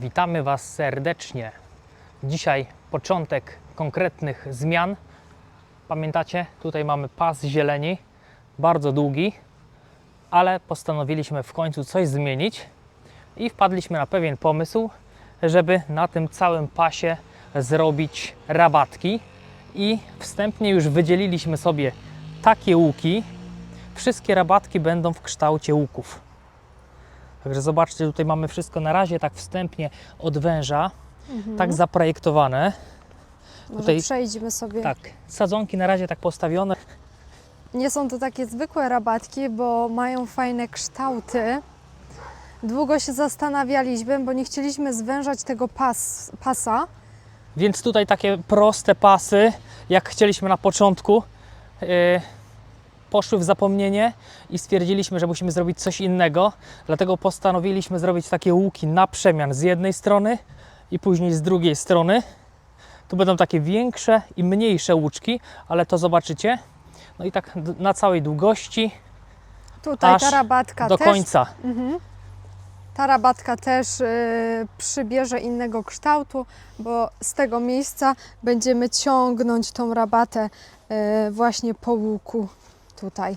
Witamy Was serdecznie. Dzisiaj początek konkretnych zmian. Pamiętacie, tutaj mamy pas zieleni, bardzo długi, ale postanowiliśmy w końcu coś zmienić i wpadliśmy na pewien pomysł, żeby na tym całym pasie zrobić rabatki. I wstępnie już wydzieliliśmy sobie takie łuki. Wszystkie rabatki będą w kształcie łuków. Także zobaczcie, tutaj mamy wszystko na razie tak wstępnie od węża, tak zaprojektowane. Może Tutaj- przejdźmy sobie. Tak, sadzonki na razie tak postawione. Nie są to takie zwykłe rabatki, bo mają fajne kształty. Długo się zastanawialiśmy, bo nie chcieliśmy zwężać tego pas, pasa. Więc tutaj takie proste pasy, jak chcieliśmy na początku, yy, poszły w zapomnienie i stwierdziliśmy, że musimy zrobić coś innego. Dlatego postanowiliśmy zrobić takie łuki na przemian z jednej strony i później z drugiej strony. Tu będą takie większe i mniejsze łuczki, ale to zobaczycie. No i tak na całej długości Tutaj Aż ta rabatka do też. końca. Mhm. Ta rabatka też y, przybierze innego kształtu, bo z tego miejsca będziemy ciągnąć tą rabatę y, właśnie po łuku tutaj.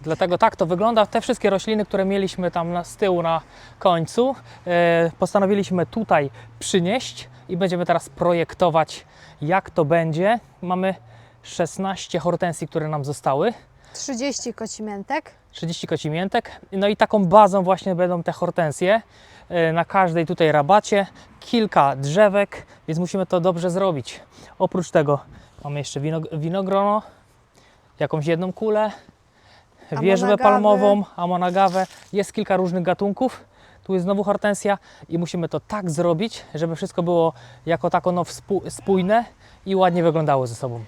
Dlatego tak to wygląda. Te wszystkie rośliny, które mieliśmy tam na, z tyłu na końcu, e, postanowiliśmy tutaj przynieść i będziemy teraz projektować, jak to będzie. Mamy 16 hortensji, które nam zostały, 30 kocimiętek. 30 kocimiętek. No i taką bazą właśnie będą te hortensje. E, Na każdej tutaj rabacie kilka drzewek, więc musimy to dobrze zrobić. Oprócz tego mamy jeszcze wino, winogrono, jakąś jedną kulę, Amonagawę. palmową, amonagawę. Jest kilka różnych gatunków. Tu jest znowu hortensja i musimy to tak zrobić, żeby wszystko było jako tako no, spójne i ładnie wyglądało ze sobą.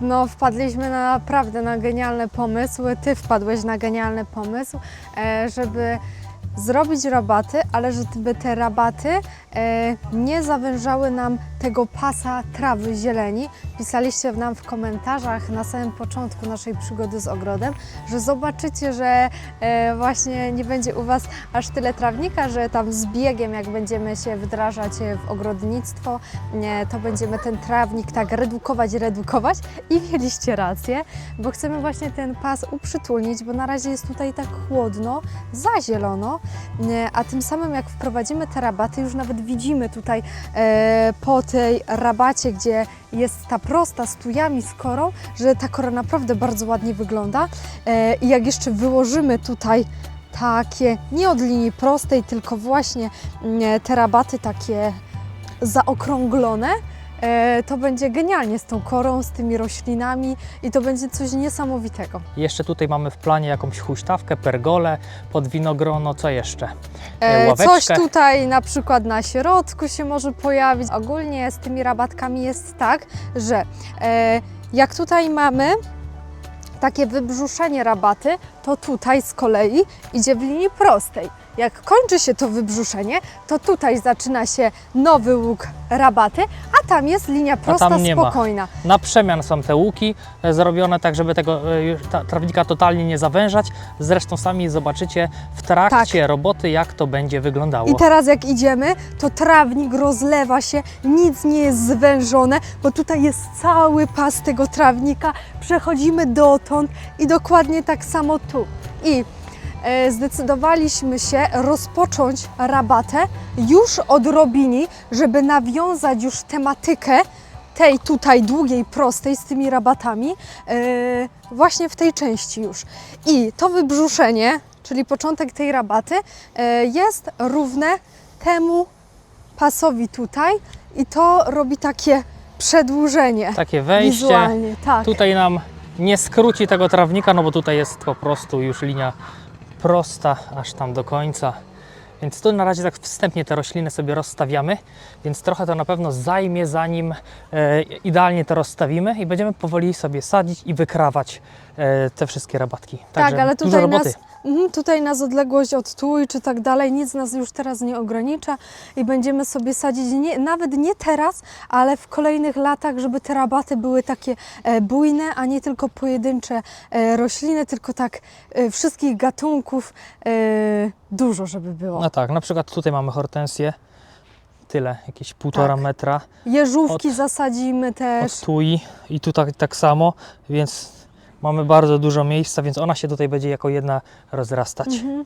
No, wpadliśmy na naprawdę na genialny pomysł. Ty wpadłeś na genialny pomysł, e, żeby zrobić rabaty, ale żeby te rabaty nie zawężały nam tego pasa trawy zieleni. Pisaliście nam w komentarzach na samym początku naszej przygody z ogrodem, że zobaczycie, że e, właśnie nie będzie u Was aż tyle trawnika, że tam z biegiem, jak będziemy się wdrażać e, w ogrodnictwo, to będziemy ten trawnik tak redukować, redukować i mieliście rację, bo chcemy właśnie ten pas uprzytulnić, bo na razie jest tutaj tak chłodno, zazielono, nie, a tym samym jak wprowadzimy te rabaty, już nawet widzimy tutaj e, po tej rabacie, gdzie jest ta prosta z tujami, z korą, że ta kora naprawdę bardzo ładnie wygląda. E, i jak jeszcze wyłożymy tutaj takie, nie od linii prostej, tylko właśnie mm, te rabaty takie zaokrąglone, to będzie genialnie z tą korą, z tymi roślinami i to będzie coś niesamowitego. Jeszcze tutaj mamy w planie jakąś huśtawkę, pergolę, pod winogrono, co jeszcze? E, ławeczkę. Coś tutaj na przykład na środku się może pojawić. Ogólnie z tymi rabatkami jest tak, że e, jak tutaj mamy takie wybrzuszenie rabaty, to tutaj z kolei idzie w linii prostej. Jak kończy się to wybrzuszenie, to tutaj zaczyna się nowy łuk rabaty, a tam jest linia prosta, tam nie ma. spokojna. Na przemian są te łuki e, zrobione tak, żeby tego e, już ta, trawnika totalnie nie zawężać. Zresztą sami zobaczycie w trakcie roboty, jak to będzie wyglądało. Tak. I teraz jak idziemy, to trawnik rozlewa się, nic nie jest zwężone, bo tutaj jest cały pas tego trawnika. Przechodzimy dotąd i dokładnie tak samo tu. I zdecydowaliśmy się rozpocząć rabatę już od robini, żeby nawiązać już tematykę tej tutaj długiej, prostej z tymi rabatami, e, właśnie w tej części już. I to wybrzuszenie, czyli początek tej rabaty, e, jest równe temu pasowi tutaj i to robi takie przedłużenie Takie wejście. wizualnie. Tak. Tutaj nam nie skróci tego trawnika, no bo tutaj jest po prostu już linia prosta aż tam do końca. Więc tu na razie tak wstępnie te rośliny sobie rozstawiamy, więc trochę to na pewno zajmie, zanim e, idealnie to rozstawimy i będziemy powoli sobie sadzić i wykrawać e, te wszystkie rabatki. Tak, Także ale dużo tutaj roboty. nas, tutaj nas odległość od tu i czy tak dalej, nic nas już teraz nie ogranicza i będziemy sobie sadzić nie, nawet nie teraz, ale w kolejnych latach, żeby te rabaty były takie e, bujne, a nie tylko pojedyncze e, rośliny, tylko tak e, wszystkich gatunków dużo, żeby było. No tak, na przykład tutaj mamy hortensję, tyle, jakieś półtora Tak. metra Jeżówki od- zasadzimy też. od tui i tu tak, tak samo, więc mamy bardzo dużo miejsca, więc ona się tutaj będzie jako jedna rozrastać. Mhm.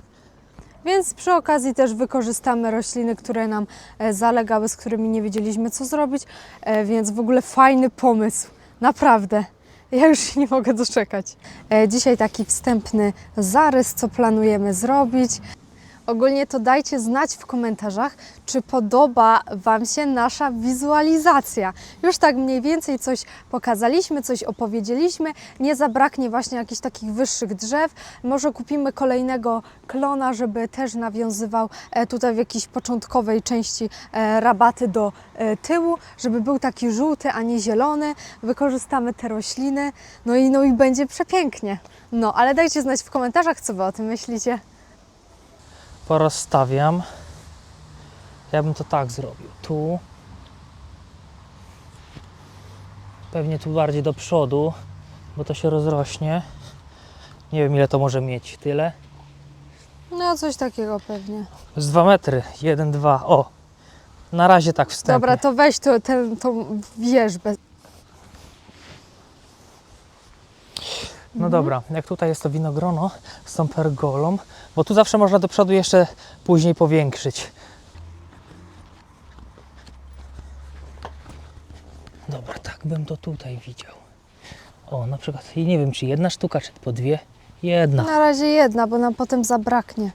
Więc przy okazji też wykorzystamy rośliny, które nam e, zalegały, z którymi nie wiedzieliśmy co zrobić, e, więc w ogóle fajny pomysł, naprawdę. Ja już nie mogę doczekać. E, Dzisiaj taki wstępny zarys, co planujemy zrobić. Ogólnie to dajcie znać w komentarzach, czy podoba Wam się nasza wizualizacja. Już tak mniej więcej coś pokazaliśmy, coś opowiedzieliśmy. Nie zabraknie właśnie jakichś takich wyższych drzew. Może kupimy kolejnego klona, żeby też nawiązywał e, tutaj w jakiejś początkowej części e, rabaty do e, tyłu, żeby był taki żółty, a nie zielony. Wykorzystamy te rośliny, no i, no i będzie przepięknie. No, ale dajcie znać w komentarzach, co Wy o tym myślicie. Porozstawiam. Ja bym to tak zrobił. Tu. Pewnie tu bardziej do przodu, bo to się rozrośnie. Nie wiem ile to może mieć. Tyle? No, coś takiego pewnie. Z 2 metry. 1, 2. O! Na razie tak wstępnie. Dobra, to weź to, tą wierzbę. No Mhm. dobra, jak tutaj jest to winogrono z tą pergolą, bo tu zawsze można do przodu jeszcze później powiększyć. Dobra, tak bym to tutaj widział. O, na przykład, i nie wiem czy jedna sztuka, czy po dwie. Jedna. Na razie jedna, bo nam potem zabraknie.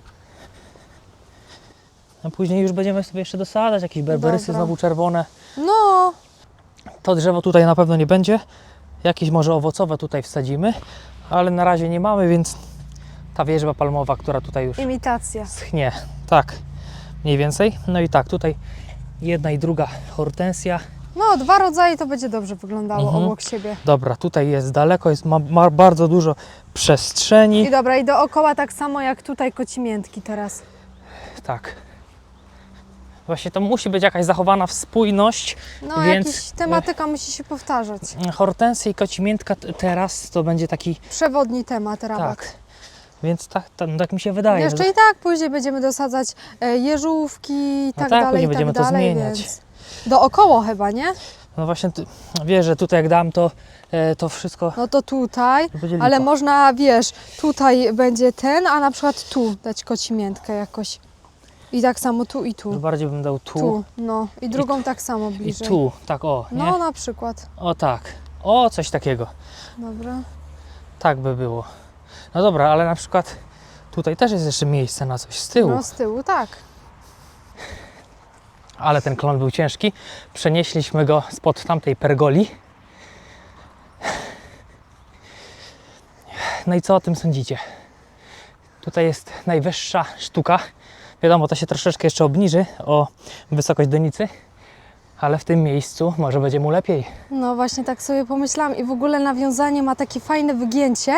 A później już będziemy sobie jeszcze dosadzać jakieś berberysy Dobra. znowu czerwone. No, To drzewo tutaj na pewno nie będzie. Jakieś może owocowe tutaj wsadzimy, ale na razie nie mamy, więc ta wierzba palmowa, która tutaj już imitacja. schnie. Tak, mniej więcej. No i tak, tutaj jedna i druga hortensja. No, dwa rodzaje to będzie dobrze wyglądało Mhm. obok siebie. Dobra, tutaj jest daleko, jest, ma, ma bardzo dużo przestrzeni. I dobra, i dookoła tak samo jak tutaj kocimiętki teraz. Tak. Właśnie to musi być jakaś zachowana spójność. No, Więc- jakaś tematyka musi się powtarzać. Hortensja i kocimiętka teraz to będzie taki. Przewodni temat rabat. Tak. Więc tak, tak, tak mi się wydaje. Jeszcze i tak później będziemy dosadzać e, jeżówki i tak, tak, dalej, później i tak będziemy to dalej, zmieniać. Więc dookoło chyba, nie? No właśnie, ty, wiesz, że tutaj jak dam to, e, to wszystko. No to tutaj, to ale można, wiesz, tutaj będzie ten, a na przykład tu dać kocimiętkę jakoś. I tak samo tu i tu. bardziej bym dał tu, Tu, no. I drugą tak samo i bliżej. tu. Tak, o, nie? No na przykład. O tak. O, coś takiego. Dobra. Tak by było. No dobra, ale na przykład tutaj też jest jeszcze miejsce na coś z tyłu. No z tyłu tak. Ale ten klon był ciężki. Przenieśliśmy go spod tamtej pergoli. No i co o tym sądzicie? Tutaj jest najwyższa sztuka. Wiadomo, to się troszeczkę jeszcze obniży o wysokość donicy, ale w tym miejscu może będzie mu lepiej. No właśnie tak sobie pomyślałam i w ogóle nawiązanie ma takie fajne wygięcie,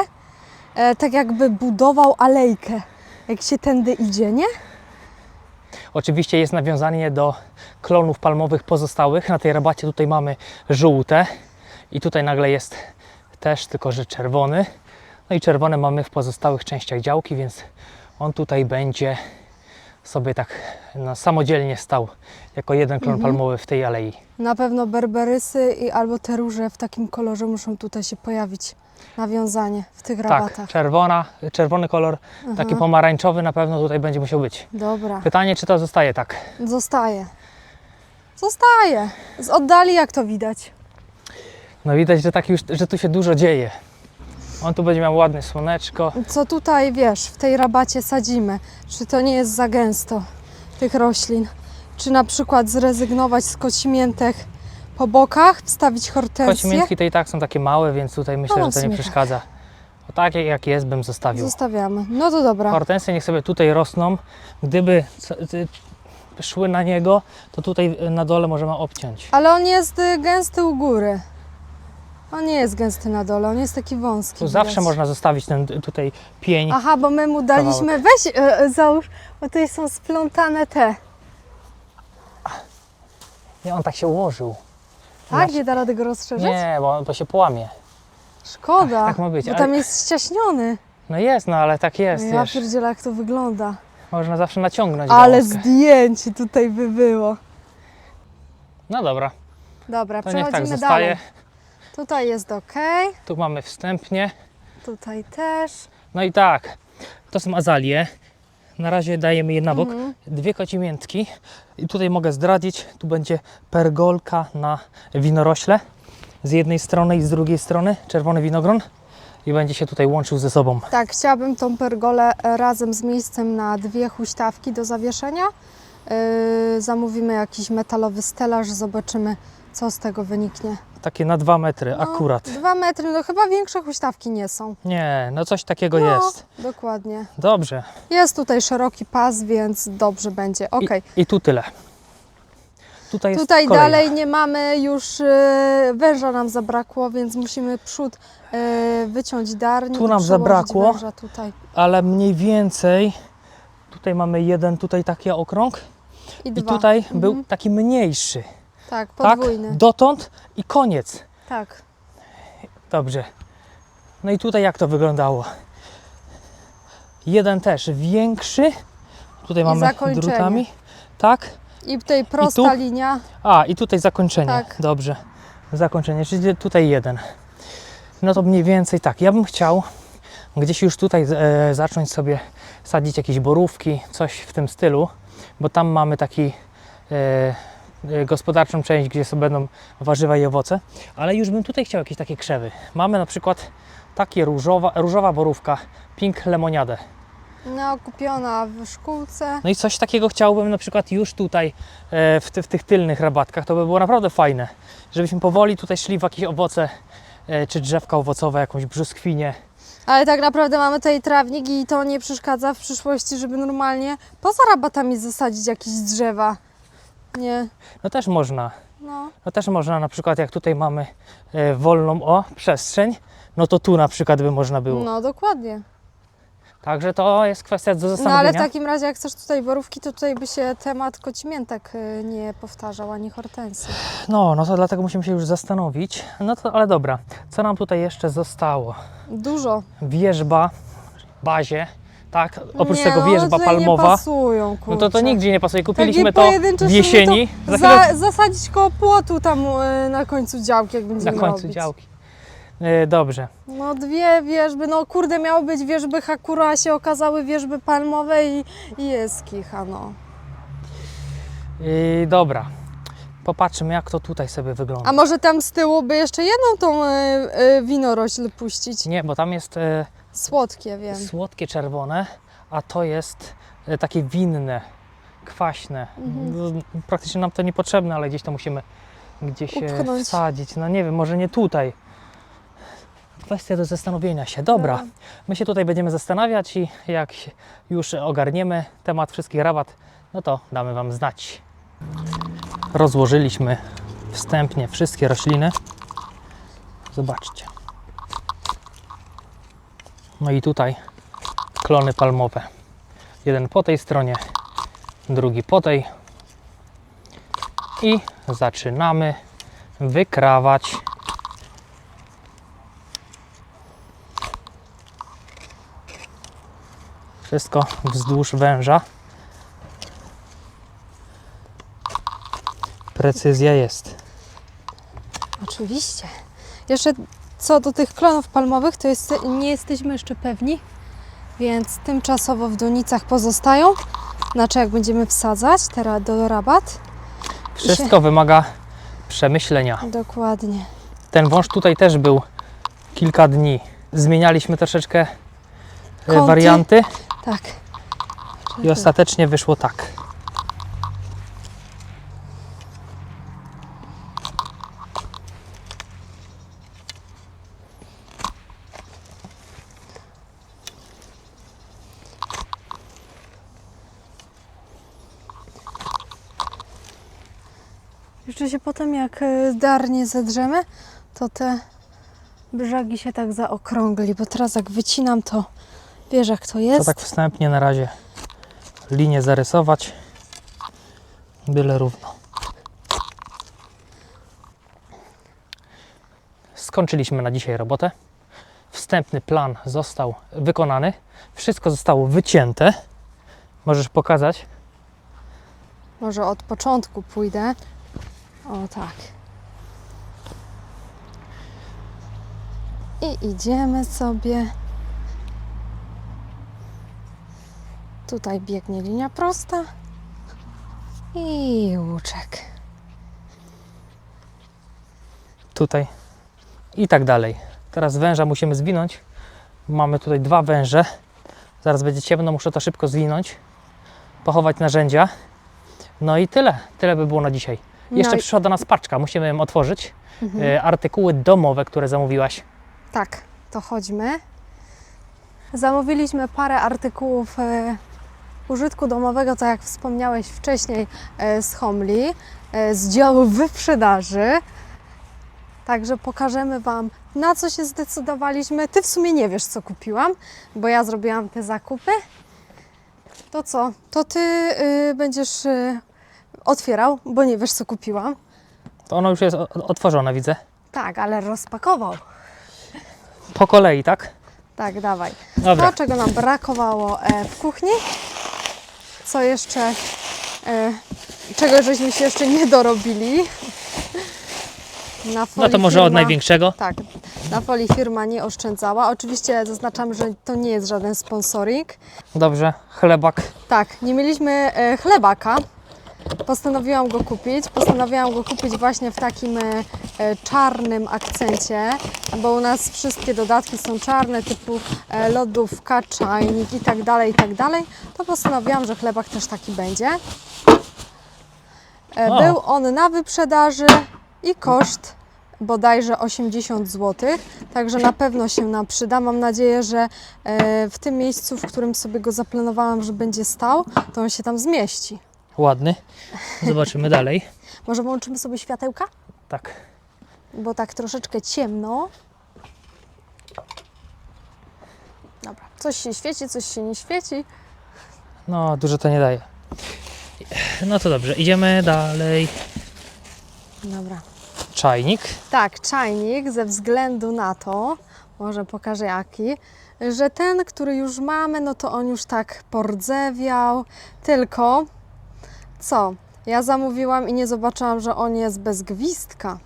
e, tak jakby budował alejkę, jak się tędy idzie, nie? Oczywiście jest nawiązanie do klonów palmowych pozostałych. Na tej rabacie tutaj mamy żółte i tutaj nagle jest też, tylko że czerwony. No i czerwone mamy w pozostałych częściach działki, więc on tutaj będzie sobie tak no, samodzielnie stał jako jeden klon palmowy w tej alei. Na pewno berberysy i albo te róże w takim kolorze muszą tutaj się pojawić. Nawiązanie w tych rabatach. Tak, czerwona, czerwony kolor, taki Aha. pomarańczowy na pewno tutaj będzie musiał być. Dobra, Pytanie, czy to zostaje tak? zostaje. Zostaje. Z oddali jak to widać. No widać, że, tak już, że tu się dużo dzieje. On tu będzie miał ładne słoneczko. Co tutaj, wiesz, w tej rabacie sadzimy? Czy to nie jest za gęsto tych roślin? Czy na przykład zrezygnować z kocimiętek po bokach, wstawić hortensję? Kocimiętki to i tak są takie małe, więc tutaj myślę, No, że w to nie sumie tak. przeszkadza. O tak jak jest, bym zostawił. Zostawiamy. No to dobra. Hortensje niech sobie tutaj rosną. Gdyby c- szły na niego, to tutaj na dole możemy obciąć. Ale on jest y, gęsty u góry. On nie jest gęsty na dole, on jest taki wąski. Tu zawsze widać. można zostawić ten tutaj pień. Aha, bo my mu daliśmy, weź e, e, załóż, bo tutaj są splątane te. Nie, on tak się ułożył. Tak? Nie da rady go rozszerzyć? Nie, bo, bo się połamie. Szkoda, Tak ma być, bo ale- tam jest ściaśniony. No jest, no ale tak jest, ja wiesz. pierdzielę, jak to wygląda. Można zawsze naciągnąć Ale gałązkę. zdjęcie tutaj by było. No dobra, Dobra, to niech przechodzimy tak zostaje. dalej. Tutaj jest ok, Tu mamy wstępnie. tutaj też. No i tak, to są azalie. Na razie dajemy je na bok. Mhm. Dwie kocimiętki. I tutaj mogę zdradzić, tu będzie pergolka na winorośle. Z jednej strony i z drugiej strony czerwony winogron. I będzie się tutaj łączył ze sobą. Tak, chciałabym tą pergolę e, razem z miejscem na dwie huśtawki do zawieszenia. Yy, zamówimy jakiś metalowy stelaż, zobaczymy co z tego wyniknie. Takie na dwa metry, No, akurat. Dwa metry, no chyba większe huśtawki nie są. Nie, no coś takiego No, jest. Dokładnie. Dobrze. Jest tutaj szeroki pas, więc dobrze będzie. Ok. I, I tu tyle. Tutaj jest Tutaj kolejna. dalej nie mamy już e, węża nam zabrakło, więc musimy przód e, wyciąć darnik. Tu i nam zabrakło. Węża tutaj. Ale mniej więcej tutaj mamy jeden tutaj taki okrąg I, i dwa. tutaj Mhm. był taki mniejszy. Tak, Tak? podwójny. Dotąd i koniec. Tak. Dobrze. No i tutaj jak to wyglądało? Jeden też większy. Tutaj mamy zakończenie. drutami. Tak. I tutaj prosta tu? linia. A, i tutaj zakończenie. Tak. Dobrze. Zakończenie, czyli tutaj jeden. No to mniej więcej tak. Ja bym chciał gdzieś już tutaj e, zacząć sobie sadzić jakieś borówki, coś w tym stylu, bo tam mamy taki e, gospodarczą część, gdzie sobie będą warzywa i owoce, ale już bym tutaj chciał jakieś takie krzewy. Mamy na przykład takie różowa, różowa borówka, pink lemoniadę. No, kupiona w szkółce. No i coś takiego chciałbym na przykład już tutaj e, w, ty, w tych tylnych rabatkach. To by było naprawdę fajne, żebyśmy powoli tutaj szli w jakieś owoce e, czy drzewka owocowe, jakąś brzoskwinię. Ale tak naprawdę mamy tutaj trawnik i to nie przeszkadza w przyszłości, żeby normalnie poza rabatami zasadzić jakieś drzewa. Nie. No też można. No. No też można na przykład jak tutaj mamy e, wolną o przestrzeń, no to tu na przykład by można było. No, dokładnie. Także to jest kwestia do No ale w takim razie, jak chcesz tutaj borówki, to tutaj by się temat kocimiętek y, nie powtarzał, ani hortensji. No, no to dlatego musimy się już zastanowić. No to ale dobra, co nam tutaj jeszcze zostało? Dużo. Wierzba, bazie, tak? Oprócz nie, tego no, wierzba tutaj palmowa. Nie pasują, No to to nigdzie nie pasuje. Kupiliśmy to w jesieni. To Za chwilę zasadzić koło płotu tam y, na końcu działki, jak na będziemy końcu robić. działki. E, Dobrze. No dwie wierzby, no kurde, miały być wierzby hakura, a się okazały wierzby palmowe i, i jest kicha, no. I dobra. Popatrzymy, jak to tutaj sobie wygląda. A może tam z tyłu by jeszcze jedną tą y, y, winorośl puścić? Nie, bo tam jest e, Słodkie, wiem. słodkie czerwone, a to jest e, takie winne, kwaśne. Mhm. No, Praktycznie nam to niepotrzebne, ale gdzieś to musimy gdzieś Upchnąć. wsadzić. No nie wiem, może nie tutaj. Kwestia do zastanowienia się. Dobra, my się tutaj będziemy zastanawiać i jak już ogarniemy temat wszystkich rabat, no to damy Wam znać. Rozłożyliśmy wstępnie wszystkie rośliny. Zobaczcie. No i tutaj klony palmowe. Jeden po tej stronie, drugi po tej. I zaczynamy wykrawać. Wszystko wzdłuż węża. Precyzja jest. Oczywiście. Jeszcze co do tych klonów palmowych, to jest, nie jesteśmy jeszcze pewni, więc tymczasowo w donicach pozostają. Znaczy jak będziemy wsadzać teraz do rabat. Wszystko wymaga przemyślenia. Dokładnie. Ten wąż tutaj też był kilka dni. Zmienialiśmy troszeczkę e, Kąty. warianty Tak. i ostatecznie wyszło tak. Się potem jak e, darnie zedrzemy, to te brzegi się tak zaokrągli, bo teraz jak wycinam, to wiesz jak to To jest. tak wstępnie na razie linię zarysować. Byle równo. Skończyliśmy na dzisiaj robotę. Wstępny plan został wykonany. Wszystko zostało wycięte. Możesz pokazać. Może od początku pójdę. O tak. I idziemy sobie. Tutaj biegnie linia prosta. I łuczek. Tutaj i tak dalej. Teraz węża musimy zwinąć. Mamy tutaj dwa węże. Zaraz będzie ciemno, muszę to szybko zwinąć. Pochować narzędzia. No i tyle. Tyle by było na dzisiaj. Jeszcze no i, przyszła do nas paczka, musimy ją otworzyć. mhm. E, artykuły domowe, które zamówiłaś. Tak, to chodźmy. Zamówiliśmy parę artykułów e, użytku domowego, tak jak wspomniałeś wcześniej, e, z Homli, z działu wyprzedaży. Także pokażemy Wam, na co się zdecydowaliśmy. Ty w sumie nie wiesz, co kupiłam, bo ja zrobiłam te zakupy. To co? To Ty y, będziesz y, otwierał, bo nie wiesz, co kupiłam. To ono już jest otworzone, widzę. Tak, ale rozpakował. Po kolei, tak? Tak, dawaj. Dobra. To, czego nam brakowało e, w kuchni, co jeszcze, e, czego żeśmy się jeszcze nie dorobili. Na No folii to może od firma- największego. Tak, na folii firma nie oszczędzała. Oczywiście zaznaczam, że to nie jest żaden sponsoring. Dobrze. Chlebak. Tak, nie mieliśmy e, chlebaka. Postanowiłam go kupić. Postanowiłam go kupić właśnie w takim e, e, czarnym akcencie, bo u nas wszystkie dodatki są czarne, typu e, lodówka, czajnik i tak dalej, i tak dalej. To postanowiłam, że chlebak też taki będzie. Był on na wyprzedaży i koszt bodajże 80 zł, także na pewno się nam przyda. Mam nadzieję, że w tym miejscu, w którym sobie go zaplanowałam, że będzie stał, to on się tam zmieści. Ładny. Zobaczymy dalej. Może włączymy sobie światełka? Tak. Bo tak troszeczkę ciemno. Dobra, coś się świeci, coś się nie świeci. No, dużo to nie daje. No to dobrze. Idziemy dalej. Dobra. Czajnik. Tak, czajnik ze względu na to, może pokażę jaki, że ten, który już mamy, no to on już tak pordzewiał, tylko co? Ja zamówiłam i nie zobaczyłam, że on jest bez gwizdka.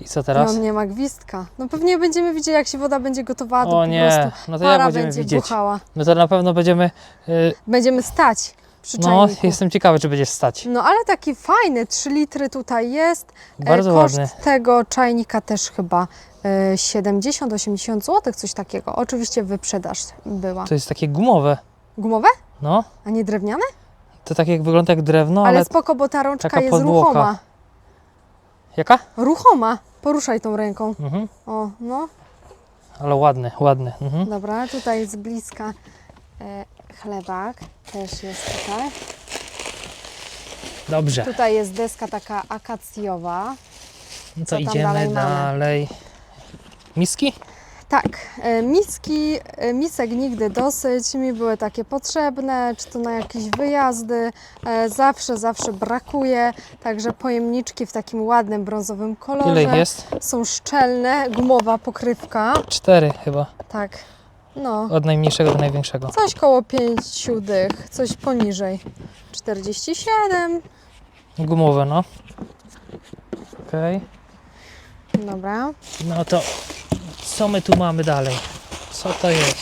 I co I teraz? on nie ma gwizdka. No pewnie będziemy widzieć, jak się woda będzie gotowała, to O po nie. prostu No to jak będziemy będzie widzieć? buchała. No to na pewno będziemy. y, Będziemy stać przy no, czajniku. jestem ciekawy, czy będziesz stać. No ale taki fajny, 3 litry tutaj jest. E, Bardzo Koszt ładny. tego czajnika też chyba e, 70-80 zł, coś takiego. Oczywiście wyprzedaż była. To jest takie gumowe. Gumowe? No, A nie drewniane? To takie jak wygląda jak drewno, ale ale. spoko, bo ta rączka taka jest podwłoka. ruchoma. Jaka? Ruchoma. Poruszaj tą ręką. Mhm. O, no. Ale ładny, ładny. Mhm. Dobra, tutaj z bliska e, chlebak też jest tutaj. Dobrze. Tutaj jest deska taka akacjowa. No Co to tam idziemy dalej mamy? dalej. Miski? Tak, e, miski, e, misek nigdy dosyć, mi były takie potrzebne, czy to na jakieś wyjazdy, e, zawsze, zawsze brakuje, także pojemniczki w takim ładnym brązowym kolorze. Ile jest? Są szczelne, gumowa pokrywka, Cztery chyba. tak, no, Od najmniejszego do największego. coś koło pięciu dych, coś poniżej, 47, Gumowe, no. Okej. dobra, No to co my tu mamy dalej? Co to jest?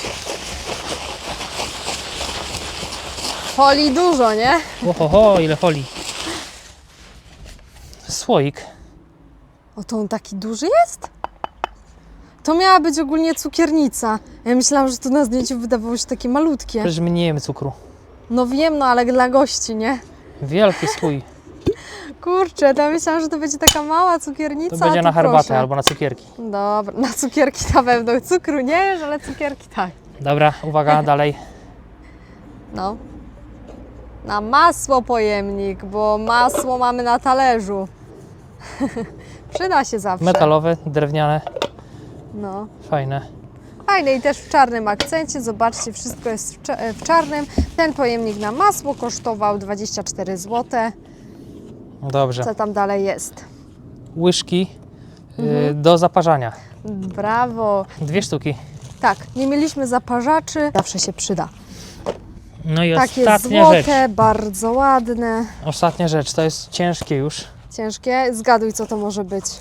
folii dużo, nie? Ohoho, ile folii. Słoik. O, to on taki duży jest? To miała być ogólnie cukiernica. Ja myślałam, że tu na zdjęciu wydawało się takie malutkie. Przecież my nie jemy cukru. No wiem, no ale dla gości, nie? Wielki słój. Kurczę, to ja myślałam, że to będzie taka mała To cukiernica. a będzie na herbatę proszę. albo na cukierki. Dobra, na cukierki na pewno. Cukru nie ale cukierki tak. Dobra, uwaga, dalej. No. Na masło pojemnik, bo masło mamy na talerzu. Przyda się zawsze. Metalowe, drewniane. No. Fajne. Fajne i też w czarnym akcencie. Zobaczcie, wszystko jest w, cza- w czarnym. Ten pojemnik na masło kosztował 24 zł. Dobrze. Co tam dalej jest? Łyżki y, Mhm. do zaparzania. Brawo. Dwie sztuki. Tak, nie mieliśmy zaparzaczy. Zawsze się przyda. No i Takie ostatnia złote, rzecz. bardzo ładne. Ostatnia rzecz, to jest ciężkie już. Ciężkie. Zgaduj, co to może być.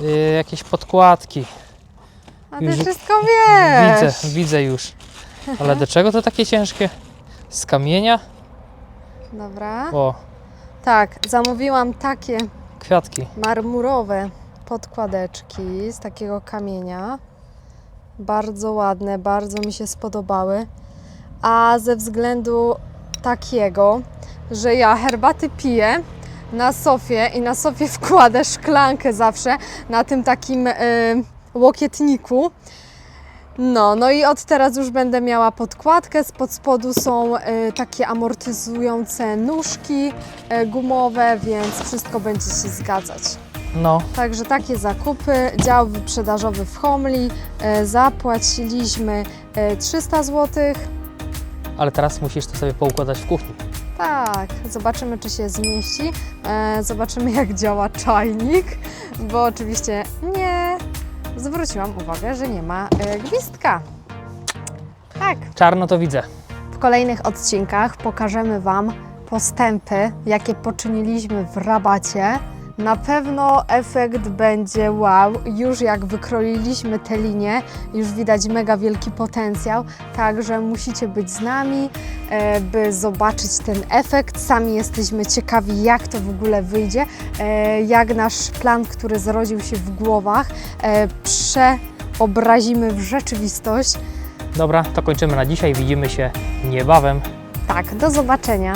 Y, jakieś podkładki. A ty Już wszystko wiesz. Widzę, widzę już. Ale do czego to takie ciężkie? Z kamienia? Dobra. O, Tak, zamówiłam takie kwiatki. marmurowe podkładeczki z takiego kamienia. Bardzo ładne, bardzo mi się spodobały. A ze względu takiego, że ja herbaty piję na sofie i na sofie wkładę szklankę zawsze na tym takim y, łokietniku. No, no i od teraz już będę miała podkładkę. Spod spodu są y, takie amortyzujące nóżki y, gumowe, więc wszystko będzie się zgadzać. No, Także takie zakupy, dział wyprzedażowy w Homli, e, zapłaciliśmy e, 300 zł. ale teraz musisz to sobie poukładać w kuchni. Tak, zobaczymy czy się zmieści, e, zobaczymy jak działa czajnik, bo oczywiście nie zwróciłam uwagę, że nie ma e, gwizdka. Tak. Czarno to widzę. W kolejnych odcinkach pokażemy Wam postępy, jakie poczyniliśmy w rabacie. Na pewno efekt będzie wow. Już jak wykroiliśmy te linie, już widać mega wielki potencjał, także musicie być z nami, e, by zobaczyć ten efekt. Sami jesteśmy ciekawi, jak to w ogóle wyjdzie, e, jak nasz plan, który zrodził się w głowach, e, przeobrazimy w rzeczywistość. Dobra, to kończymy na dzisiaj. Widzimy się niebawem. Tak, do zobaczenia.